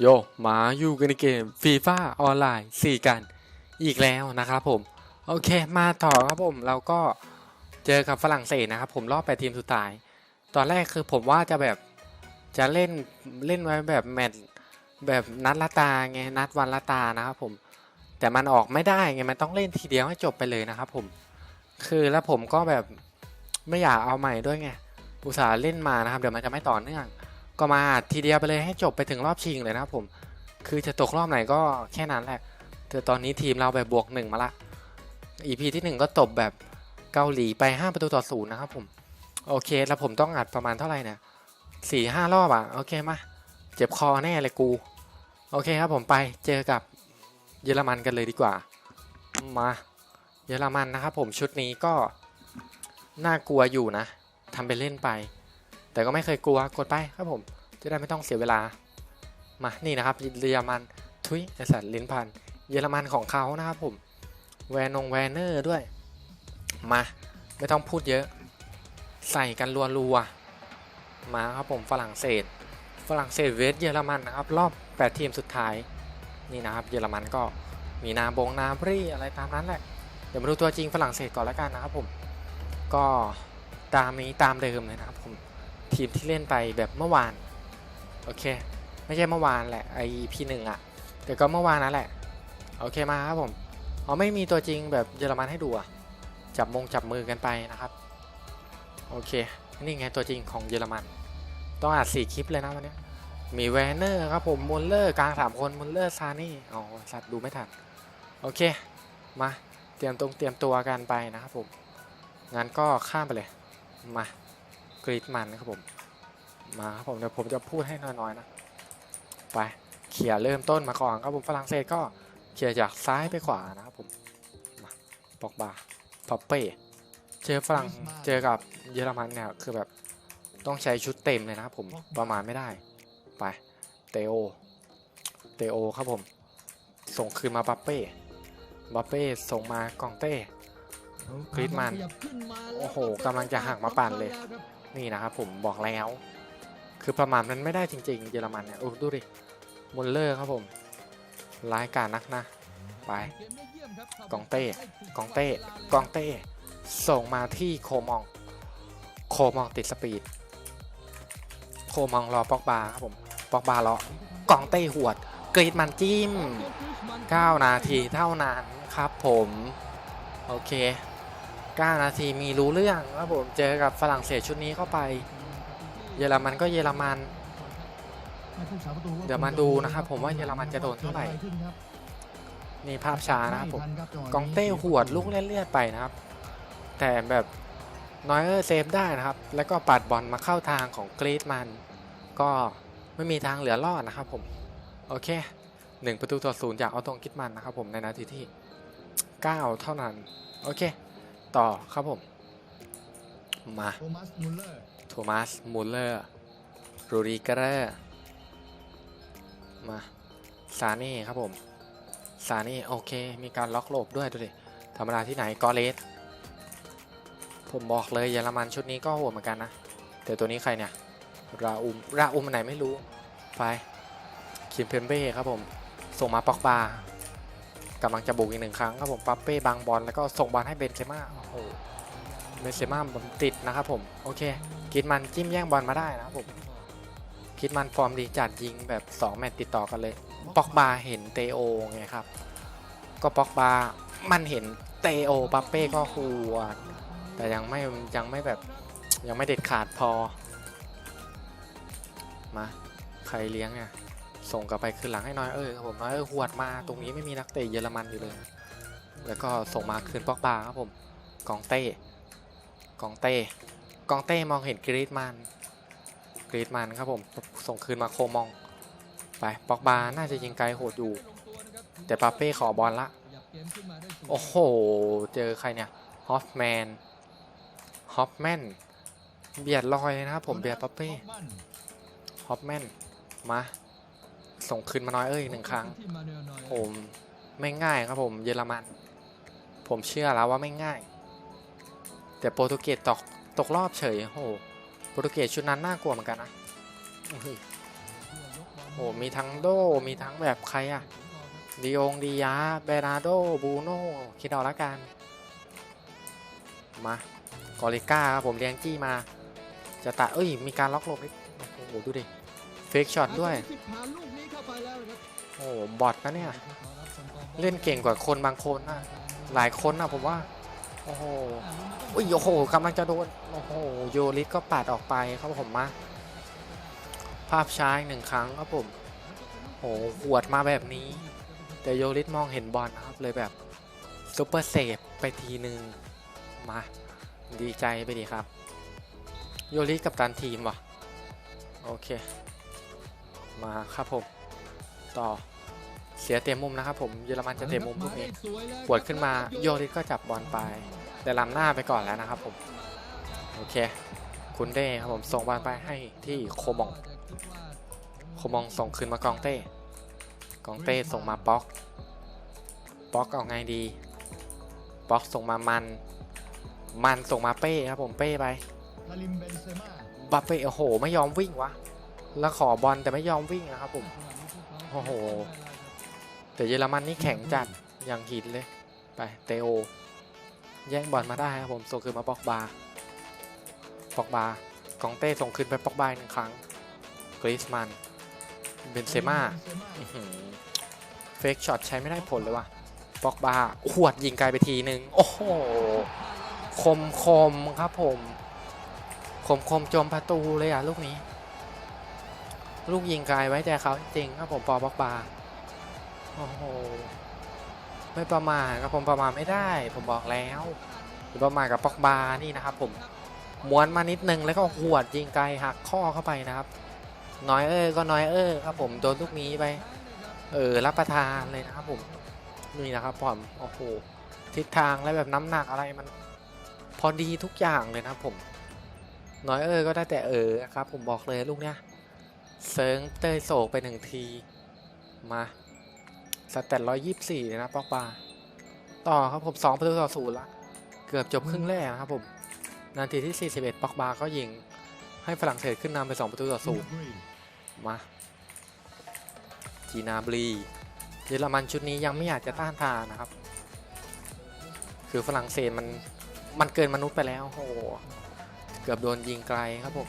โยมาอยู่กันในเกมฟีฟ่าออนไลน์4กันอีกแล้วนะครับผม โอเคมาต่อครับผมเราก็เจอกับฝรั่งเศสนะครับผมรอบแปดทีมสุดท้าย ตอนแรกคือผมว่าจะแบบจะเล่นเล่นไว้แบบแมตช์แบบนัดละตาไงนัดวันละตานะครับผม แต่มันออกไม่ได้ไงมันต้องเล่นทีเดียวให้จบไปเลยนะครับผม คือแล้วผมก็แบบไม่อยากเอาใหม่ด้วยไงอุตส่าห์เล่นมานะครับ เดี๋ยวมันจะไม่ต่อเนื่อง ก็มาทีเดียวไปเลยให้จบไปถึงรอบชิงเลยนะครับผม คือจะตกรอบไหนก็แค่นั้นแหละแต่ตอนนี้ทีมเราแบบบวกหนึ่งมาละ EP ที่หนึ่งก็ตบแบบเกาหลีไป 5 ประตูต่อศูนย์นะครับผม โอเค แล้วผมต้องอัดประมาณเท่าไหร่เนี่ยสี่ห้ารอบอะ โอเคมา เจ็บคอแน่เลยกู โอเคครับผมไปเจอกับเยอรมันกันเลยดีกว่า มา เยอรมันนะครับผมชุดนี้ก็ น่ากลัวอยู่นะทำไปเล่นไป แต่ก็ไม่เคยกลัวกดไปครับผม จะได้ไม่ต้องเสียเวลา มานี่นะครับเยอรมันทุยไอสัตว์ลิ้นพันเยอรมันของเขานะครับผมแวนงแวนเนอร์ด้วย มาไม่ต้องพูดเยอะ ใส่กันรัวๆมาครับผมฝรั่งเศส ฝรั่งเศสเวสเยอรมันนะครับ รอบ 8 ทีมสุดท้ายนี่นะครับ เยอรมันก็มีนาบงนาบรีอะไรตามนั้นแหละ เดี๋ยวมาดูตัวจริงฝรั่งเศสก่อนแล้วกันนะครับผมก็ตามนี้ตามเดิมเลยนะครับผมทีมที่เล่นไปแบบเมื่อวาน อเค ไม่ใช่เมื่อวานแหละไอพีหนึ่งอะแต่ก็เมื่อวานนั่นแหละ โอเคมาครับผมอ๋อไม่มีตัวจริงแบบเยอรมันให้ดูอะจับมงจับมือกันไปนะครับ โอเค นี่ไงตัวจริงของเยอรมัน ต้องอัดสี่คลิปเลยนะวันนี้ มีแวนเนอร์ครับผมมุลเลอร์กลางสามคนมุลเลอร์ซานี่อ๋อสัตว์ดูไม่ทัน โอเค มา เตรียมตรงเตรียมตัวกันไปนะครับผมงั้นก็ข้ามไปเลย มากรีดมันนะครับผม มาครับผมเดี๋ยวผมจะพูดให้น้อยๆนะ ไปเขี่ยเริ่มต้นมาก่อนครับผมฝรั่งเศสก็เขี่ยจากซ้ายไปขวานะครับผมมาปอกบาปอเป้เจอฝรั่งเจอกับเยอรมันเนี่ยคือแบบต้องใช้ชุดเต็มเลยนะครับผมประมาณไม่ได้ ไปเตโอเตโอครับผม ส่งคืนมาบัปเป้บัปเป้ส่งมากองเต้กรี๊ดมัน โอ้โหกำลังจะหักมาปั่นเลย นี่นะครับผมบอกแล้ว คือประมาณมันไม่ได้จริงๆ เยอรมันเนี่ย โอ้ดูดิมุลเลอร์ครับผม ร้ายกาจนักนะ ไป กองเต้ กองเต้ กองเต้ ส่งมาที่โคมอง โคมองติดสปีด โคมองรอปอกบาครับผม ปอกบารอกองเต้หวด กรีดมันจิ้ม 9 นาทีเท่านั้นครับผม โอเค 9 นาทีมีรู้เรื่องครับผม เจอกับฝรั่งเศสชุดนี้เข้าไป เยอรมันก็เยอรมัน เดี๋ยวมาดูนะครับ ผมว่าเยอรมันจะโดนเท่าไหร่นี่ภาพช้านะครับผมกองเต้หวดลูกเล่นเลือดไปนะครับ แต่แบบนอยเออร์เซฟได้นะครับ แล้วก็ปัดบอลมาเข้าทางของกรีดมัน ก็ไม่มีทางเหลือรอดนะครับผม โอเคหนึ่งประตูต่อศูนย์จากเอาตรงกิดมันนะครับผมในนาทีที่ 9 เท่านั้น โอเค ต่อครับผม มา โทมัสมุลเลอร์โทมัส มูลเลอร์ รูริเกอร์ มา ซาเน่ครับผม ซาเน่โอเค มีการล็อกโลบด้วยดูดิ ธรรมดาที่ไหนกอเลส ผมบอกเลยเยอรมันชุดนี้ก็โหดเหมือนกันนะ แต่ตัวนี้ใครเนี่ย ราอุม ราอุมอันไหนไม่รู้ ไป คิมเพมเบ้ครับผม ส่งมาปอกบากำลังจะบุกอีกหนึ่งครั้งครับผม ปัปเป้บังบอลแล้วก็ส่งบอลให้เบนเซม่า โอ้โห เบนเซม่าติดนะครับผม โอเคคิดมันจิ้มแย่งบอลมาได้นะครับผม คิดมันฟอร์มดีจัดยิงแบบ 2 แมตช์ติดต่อกันเลยปอกบาเห็นเตโอไงครับ ก็ปอกบามันเห็นเตโอปัปเป้ก็หัวแต่ยังไม่ยังไม่แบบยังไม่เด็ดขาดพอ มาใครเลี้ยงเนี่ยส่งกลับไปคืนหลังให้น้อยเออครับผมน้อยเออหวดมาตรงนี้ไม่มีนักเตะเยอรมันอยู่เลย แล้วก็ส่งมาคืนปอกบาครับผมกองเต้ กองเต้กองเต้มองเห็นกรีดมันกรีดมันครับผมส่งคืนมาโคมอง ไปปอกบาน่าจะยิงไกลโหดอยู่ แต่ปาเป้ขอบอลละ โอ้โห เจอใครเนี่ยฮอฟแมนฮอฟแมนเบียดลอยนะครับผมเบียดปาเป้ฮอฟแมนมา ส่งคืนมาน้อยเอ้ยหนึ่งครั้งผมไม่ง่ายครับผมเยอรมัน ผมเชื่อแล้วว่าไม่ง่าย แต่โปรตุเกสตกตกรอบเฉยโอ้โหโปรตุเกสชุดนั้นน่ากลัวเหมือนกันนะอื้อหือโอ้มีทั้งโดมีทั้งแบบใครอะดีองดียาเบนาโดบูโน่คิดเอาละกัน มากอริก้าครับผมเลี้ยงจี้มา จะตัดเอ้ย มีการล็อกหลบนิดโอ้โหดูดิ เฟกช็อตด้วย โอ้โหบอทนะเนี่ย เล่นเก่งกว่าคนบางคนนะหลายคนนะผมว่า อ้โหอุ้ยโอ้โหกำลังจะโดน โอ้โหโยริสก็ปัดออกไปครับผมมาภาพช้าหนึ่งครั้งครับผมโอ้โหหวดมาแบบนี้ แต่โยริสมองเห็นบอลครับเลยแบบซุปเปอร์เซฟไปทีหนึ่งมา ดีใจไปดีครับ โยริสกับตันทีมว่ะ โอเค มาครับผม ต่อเสียเต็มมุมนะครับผมเยอรมันจะเต็มมุมลูกนี้ปวดขึ้นมาโยริสก็จับบอลไป แต่ล้ำหน้าไปก่อนแล้วนะครับผม โอเค คุณเด้ครับผมส่งบอลไปให้ที่โคมอง โคมองส่งคืนมากองเต้กองเต้ส่งมาป๊อกป๊อกเอาไงดีป๊อกส่งมามัน มันส่งมาเป้ครับผมเป้ไปคาริมเบนเซม่าบัปเป้โอ้โห ไม่ยอมวิ่งวะแล้วขอบอลแต่ไม่ยอมวิ่งนะครับผมโอ้โหแต่เยอรมันนี่แข็งจัดอย่างหินเลย ไปเตโอ แย่งบอลมาได้ครับผมส่งคืนมาปอกบาปอกบากองเต้ส่งคืนไปปอกบาอีกหนึ่งครั้งกริสมันเบนเซม่าอื้อหือเฟกช็อตใช้ไม่ได้ผลเลยว่ะปอกบาขวดยิงไกลไปทีนึง โอ้โห คมคมครับผม คมคมจมประตูเลยอะลูกนี้ ลูกยิงไกลไว้ใจเขาจริงๆครับผมปอปอกบาโอ้โห ไม่ประมาทครับผมประมาทไม่ได้ ผมบอกแล้วอย่ประมาทกับปอกบานี่นะครับ ผมม้วนมานิดนึงแล้วก็หวดยิงไกลหักข้อเข้าไปนะครับ น้อยเออก็น้อยเออครับ ผมโดนลูกนี้ไป เออรับประทานเลยนะครับ ผมนี่นะครับผมโอ้โหทิศทางและแบบน้ำหนักอะไรมัน พอดีทุกอย่างเลยนะครับ ผม น้อยเออก็ได้แต่เออครับ ผมบอกเลยลูกเนี้ยเซิร์งเตยโศกไปหนึ่งทีมา สแตทร้อยยี่สิบสี่นะปอกบาต่อครับผมสองประตูต่อศูนย์ละเกือบจบครึ่งแรกนะครับผมนาทีที่ 41 ปอกบาก็ยิงให้ฝรั่งเศสขึ้นนำไป 2 ประตูต่อศูนย์มาจีนาบรีเยอรมันชุดนี้ยังไม่อยากจะต้านทานนะครับ คือฝรั่งเศสมันมันเกินมนุษย์ไปแล้วโอ้โหเกือบโดนยิงไกลครับผม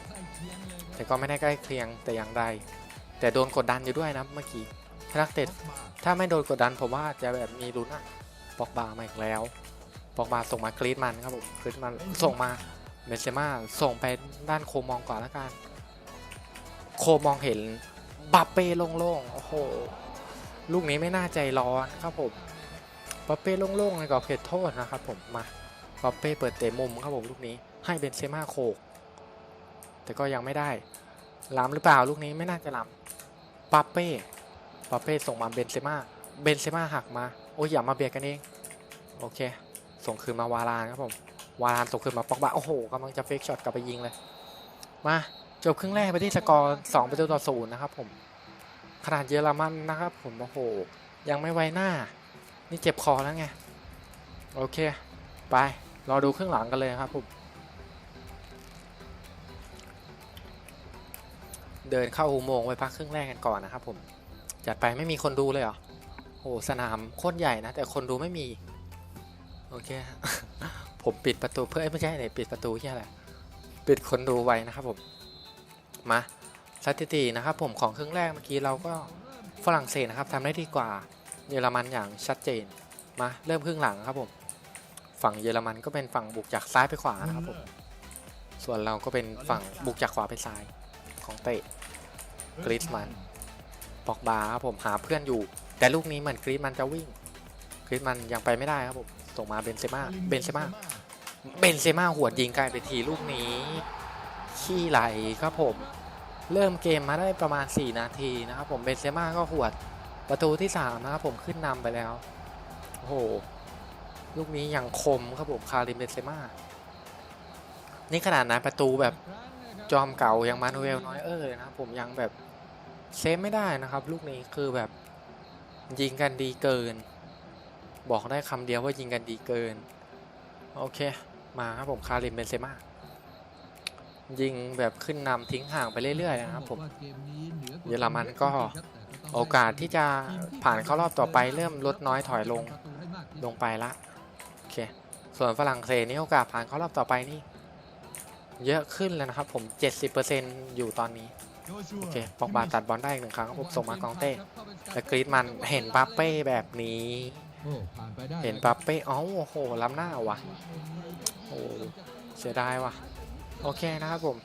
แต่ก็ไม่ได้ใกล้เคียงแต่อย่างใดแต่โดนกดดันอยู่ด้วยนะเมื่อกี้ ถ้านักเตะถ้าไม่โดนกดดันผมว่าจะแบบมีลุ้นอะปอกบามาอีกแล้วปอกบาส่งมากรีดมันครับผมกรีดมันส่งมาเบนเซม่าส่งไปด้านโคมองก่อนล้วกัน โคมองเห็นบัปเป้โล่งๆโอ้โหลูกนี้ไม่น่าใจร้อนครับผมบัปเป้โล่งๆในกรอบเขตโทษนะครับผมมาบัปเป้เปิดเตะมุมครับผมลูกนี้ให้เบนเซม่าโขกแต่ก็ยังไม่ได้ล้ำหรือเปล่าลูกนี้ไม่น่าจะล้ำปาเป้ ปาเป้ส่งมาเบนเซม่า เบนเซม่าหักมา โอ้ยอย่ามาเบียดกันเอง โอเค ส่งคืนมาวารานครับผม วารานส่งคืนมาปอกบาโอ้โหกำลังจะเฟกช็อตกลับไปยิงเลย มาจบครึ่งแรกไปที่สกอร์2ประตูต่อศูนย์นะครับผม ขนาดเยอรมันนะครับผม โอ้โห ยังไม่ไวหน้า นี่เจ็บคอแล้วไง โอเค ไป รอดูครึ่งหลังกันเลยครับผมเดินเข้าอุโมงค์ไปพักครึ่งแรกกันก่อนนะครับผม จัดไปไม่มีคนดูเลยเหรอโอ้สนามโคตรใหญ่นะ แต่คนดูไม่มี โอเค ผมปิดประตูเพื่อไม่ใช่ไหนปิดประตูที่อะไรปิดคนดูไว้นะครับผม มาสถิตินะครับ ผมของครึ่งแรกเมื่อกี้เราก็ฝรั่งเศสนะครับทำได้ดีกว่าเยอรมันอย่างชัดเจน มาเริ่มครึ่งหลังครับผม ฝั่งเยอรมันก็เป็นฝั่งบุกจากซ้ายไปขวานะครับผม ส่วนเราก็เป็นฝั่งบุกจากขวาไปซ้ายของเตะกรีซมัน ปอกบาครับผมหาเพื่อนอยู่ แต่ลูกนี้เหมือนกรีซมันจะวิ่งกรีซมันยังไปไม่ได้ครับผมส่งมาเบนเซม่าเบนเซม่าเบนเซม่าหัวดยิงไกลไปทีลูกนี้ขี้ไหลครับผม เริ่มเกมมาได้ประมาณ 4 นาทีนะครับผมเบนเซม่าก็หัวประตูที่ 3 นะครับผมขึ้นนำไปแล้วโอ้โหลูกนี้ย่างคมครับผมคาริมเบนเซม่านี่ขนาดนะประตูแบบจอมเก่าย่างมานูเอลน้อยเออนะครับผมยังแบบ เซฟไม่ได้นะครับ ลูกนี้คือแบบยิงกันดีเกิน บอกได้คำเดียวว่ายิงกันดีเกิน โอเค มาครับผมคาริมเบนเซม่ายิงแบบขึ้นนำทิ้งห่างไปเรื่อยๆนะครับผมเยอรมันก็โอกาสที่จะผ่านเข้ารอบต่อไปเริ่มลดน้อยถอยลงลงไปละโอเคส่วนฝรั่งเศสนี่โอกาสผ่านเข้ารอบต่อไปนี่ เยอะขึ้นแล้วนะครับผม 70%อยู่ตอนนี้ โอเคปอกบาตัดบอลได้อีกหนึ่งครั้งครับผมส่งมากองเต้และกรีดมันเห็นปัปเป้แบบนี้ เห็นปัปเป้อ๋อโอ้โหล้ำหน้าวะโอ้เสียดายว่ะ โอเคนะครับผม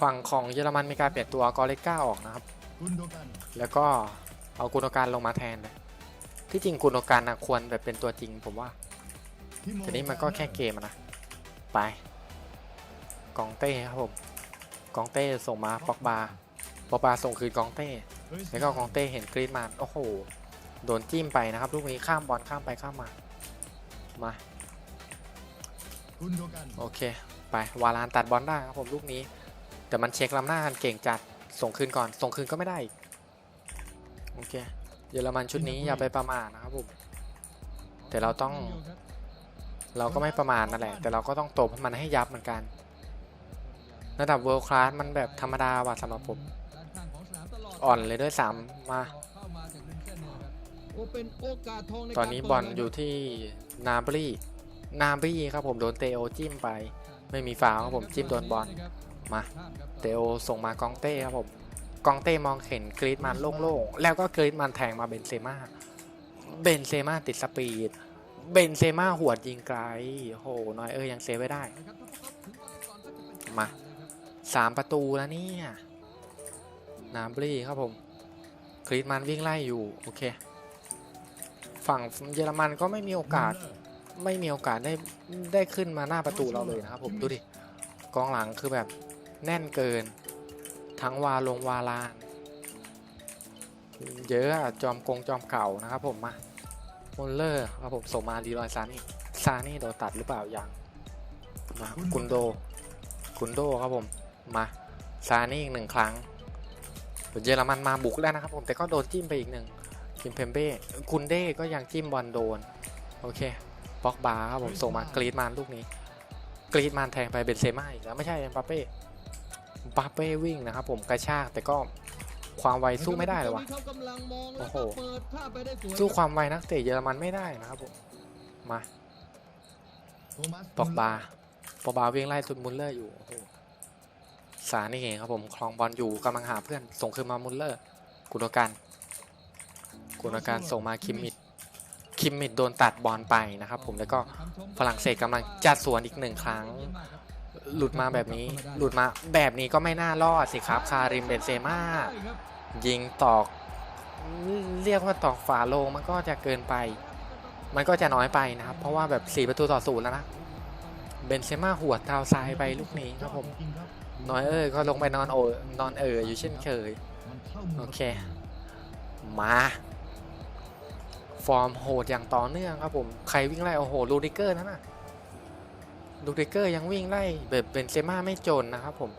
ฝั่งของเยอรมันมีการเปลี่ยนตัวกอเลก้าออกนะครับกุนโดกันแล้วก็เอากุนโอการลงมาแทนนะที่จริงกุนโอการนะควรแบบเป็นตัวจริงผมว่าทิโแต่นี่มันก็แค่เกมอะนะ ไป กองเต้ครับผม กองเต้ส่งมาปอกบาปอกบาส่งคืนกองเต้ แล้วก็กองเต้เห็นกรีดมานโอ้โห โดนจิ้มไปนะครับลูกนี้ข้ามบอลข้ามไปข้ามมา มากุนโดกันโอเค ไป วาลานตัดบอลได้ครับผมลูกนี้ แต่มันเช็คลำหน้ากันเก่งจัด ส่งคืนก่อน ส่งคืนก็ไม่ได้อีกโอเค เยอรมันชุดนี้อย่าไปประมาทนะครับผม แต่เราต้อง เราก็ไม่ประมาทนั่นแหละ แต่เราก็ต้องตบให้มันให้ยับเหมือนกัน ระดับเวิลด์คลาสมันแบบธรรมดาว่ะสำหรับผม อ่อนเลยด้วยซ้ำมา ตอนนี้บอลอยู่ที่นาบรีนาบรีครับผมโดนเตโอจิ้มไป ไม่มีฟาวครับผมจิ้มโดนบอลมาเตโอส่งมากองเต้ครับผมกองเต้มองเห็นกรีดมันโล่งๆ แล้วก็กรีดมันแทงมาเบนเซม่า เบนเซม่าติดสปีด เบนเซม่าหัวดยิงไกล โหน้อยเอ้ยยังเซฟไว้ได้ มา สามประตูแล้วเนี่ยนามบรีครับผมกรีดมันวิ่งไล่อยู่ โอเค ฝั่งเยอรมันก็ไม่มีโอกาสไม่มีโอกาสได้ได้ขึ้นมาหน้าประตูเราเลยนะครับผมดูดิ กองหลังคือแบบแน่นเกิน ทั้งวาลงวาลาน เยอะอะจอมกงจอมเก่านะครับผมมาโมลเลอร์ครับผมส่งมาดีรอยซานี่ซานี่โดนตัดหรือเปล่ายังมากุนโดกุนโดครับผม มาซานี่อีกหนึ่งครั้งเยอรมันมาบุกแล้วนะครับผมแต่ก็โดนจิ้มไปอีกหนึ่งคิมเพมเบ้กุนเด้ก็ยังจิ้มบอลโดน โอเคบ็อกบาร์ครับผมส่งมากรีดมานลูกนี้ กรีดมานแทงไปเบนเซม่าอีกแล้วไม่ใช่เอ็มบัปเป้บัปเป้วิ่งนะครับผมกระชากแต่ก็ความไวสู้ไม่ได้เลยวะโอ้โหสู้ความไวนักเตะเยอรมันไม่ได้นะครับผมมาโทมัสปอกบาปอกบาวิ่งไล่สุดมุลเลอร์อยู่โอ้โห สานี่เองครับผมคลองบอลอยู่กำลังหาเพื่อนส่งคืนมามุลเลอร์กุนการกุนการส่งมาคิมมิดคิมมิดโดนตัดบอลไปนะครับผมแล้วก็ฝรั่งเศสกำลังจัดสวนอีกหนึ่งครั้ง หลุดมาแบบนี้ หลุดมาแบบนี้ก็ไม่น่ารอดสิครับคาริมเบนเซม่ายิงตอก เรียกว่าตอกฝาโลงมันก็จะเกินไป มันก็จะน้อยไปนะครับ เพราะว่าแบบ4ประตูต่อศูนย์แล้วนะ เบนเซม่าหัวเท้าซ้ายไปลูกนี้ครับผมน้อยเอ้ยก็ลงไปนอนโอนอนเอออยู่เช่นเคย โอเค มา ฟอร์มโหดอย่างต่อเนื่องครับผม ใครวิ่งไล่ โอ้โหลูดิเกอร์นั่นน่ะลูดิเกอร์ยังวิ่งไล่แบบเบนเซม่าไม่จนนะครับผม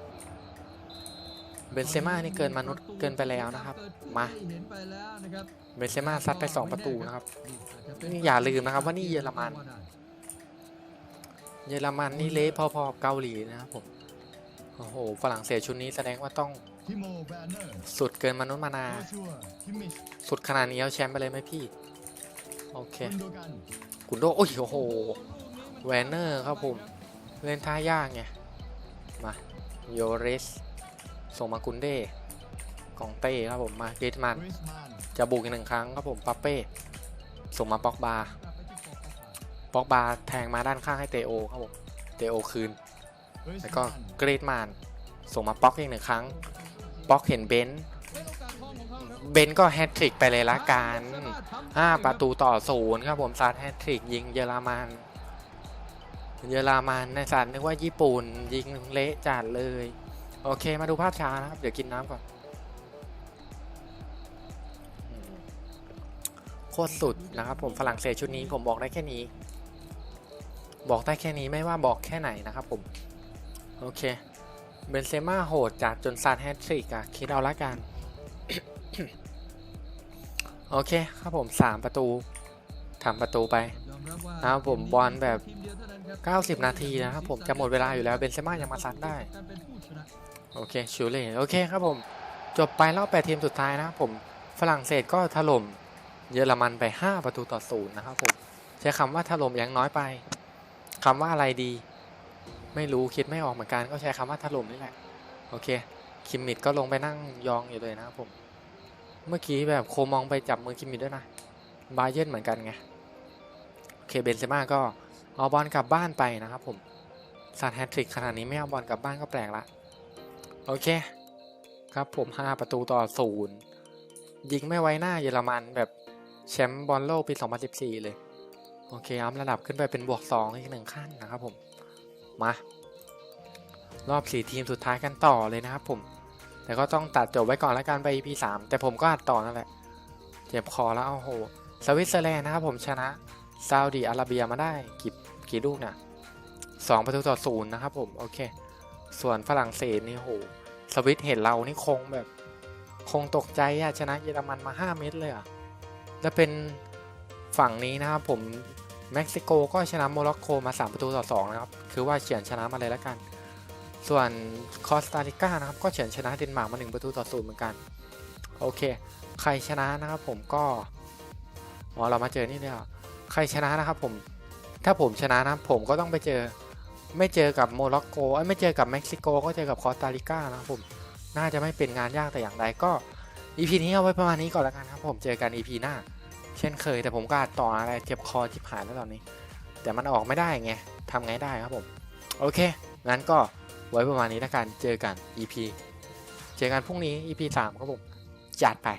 เบนเซม่านี่เกินมนุษย์เกินไปแล้วนะครับ มา เบนเซม่าซัดไป 2 ประตูนะครับนี่อย่าลืมนะครับว่านี่เยอรมัน เยอรมันนี่เละพอๆกับเกาหลีนะครับผม โอ้โห ฝรั่งเศสชุดนี้แสดงว่าต้องสุดเกินมนุษย์มานา สุดขนาดนี้เอาแชมป์ไปเลยไหมพี่ โอเค กุนโด โอ้ยโอ้โห แวนเนอร์ครับผม เล่นท่ายากไง มาโยเรสส่งมากุนเด้กองเต้ครับผม มาเกตมันกริสมานจะบุกอีกหนึ่งครั้งครับผมปัปเป้ ส่งมาปอกบาร์ ปอกบาแทงมาด้านข้างให้เตโอครับผมเตโอคืนกริสแล้วก็มานเกรดมานส่งมาป๊อกอีกหนึ่งครั้งป๊อกเห็นเบนซ์เบนซ์ก็แฮตทริกไปเลยละกัน5ประตูต่อศูนย์ครับผมซัดแฮตทริกยิงเยอรมันเยอรมันในสัตว์นึกว่าญี่ปุ่นยิงเละจัดเลย โอเคมาดูภาพช้านะครับ เดี๋ยวกินน้ำก่อนอืมโคตรสุดนะครับผมฝรั่งเศสชุดนี้ผมบอกได้แค่นี้ บอกได้แค่นี้ไม่ว่าบอกแค่ไหนนะครับผม โอเค เบนเซม่าโหดจัดจนซัดแฮตทริกอะคิดเอาละกัน โอเคครับผม 3 ประตูทำประตูไปนะครับผมบอลแบบ 90 นาทีนะครับผมจะหมดเวลาอยู่แล้วเบนเซม่ายังมาซัดได้ โอเคชูเล่โอเคครับผม จบไปรอบแปดทีมสุดท้ายนะครับผมฝรั่งเศสก็ถล่มเยอรมันไป 5 ประตูต่อศูนย์นะครับผม ใช้คำว่าถล่มยังน้อยไป คำว่าอะไรดี ไม่รู้คิดไม่ออกเหมือนกันก็ใช้คำว่าถล่มนี่แหละ โอเค คิมมิดก็ลงไปนั่งยองอยู่เลยนะครับผม เมื่อกี้แบบโคมองไปจับมือคิมมิดด้วยนะบาเยนเหมือนกันไง โอเคเบนเซม่าก็เอาบอลกลับบ้านไปนะครับผมสัตแฮตทริกขนาดนี้ไม่เอาบอลกลับบ้านก็แปลกละ โอเค ครับผม 5 ประตูต่อศูนย์ยิงไม่ไว้หน้าเยอรมันแบบแชมป์บอลโลกปี 2014 เลย โอเคอัพระดับขึ้นไปเป็นบวก 2 อีกหนึ่งขั้นนะครับผม มารอบ 4 ทีมสุดท้ายกันต่อเลยนะครับผม แต่ก็ต้องตัดจบไว้ก่อนแล้วกันไป EP 3 แต่ผมก็อัดต่อนั่นแหละ เจ็บคอแล้วโอ้โห สวิตเซอร์แลนด์นะครับผมชนะซาอุดีอาระเบียมาได้กี่กี่ลูกนะสองประตูต่อศูนย์นะครับผม โอเค ส่วนฝรั่งเศสนี่โห สวิตเห็นเรานี่คงแบบ คงตกใจอะชนะเยอรมันมา 5 เม็ดเลยอะแล้วเป็น ฝั่งนี้นะครับผมเม็กซิโกก็ชนะโมร็อกโกมา 3 ประตูต่อ2นะครับ คือว่าเฉือนชนะมาเลยแล้วกัน ส่วนคอสตาริกานะครับก็เฉือนชนะเดนมาร์กมา 1 ประตูต่อศูนย์เหมือนกัน โอเค ใครชนะนะครับผมก็อ๋อเรามาเจอนี่เลยเหรอใครชนะนะครับผมถ้าผมชนะนะผมก็ต้องไปเจอไม่เจอกับโมร็อกโกไม่เจอกับเม็กซิโกก็เจอกับคอสตาริกานะครับผมน่าจะไม่เป็นงานยากแต่อย่างใดก็ EP นี้เอาไว้ประมาณนี้ก่อนแล้วกันครับผมเจอกัน EP หน้า เช่นเคยแต่ผมก็อาจต่ออะไรเจ็บคอจิบหายแล้วตอนนี้ แต่มันออกไม่ได้ไงทำไงได้ครับผม โอเค งั้นก็ไว้ประมาณนี้แล้วกันเจอกัน EP เจอกันพรุ่งนี้ EP 3ครับผมจัดไป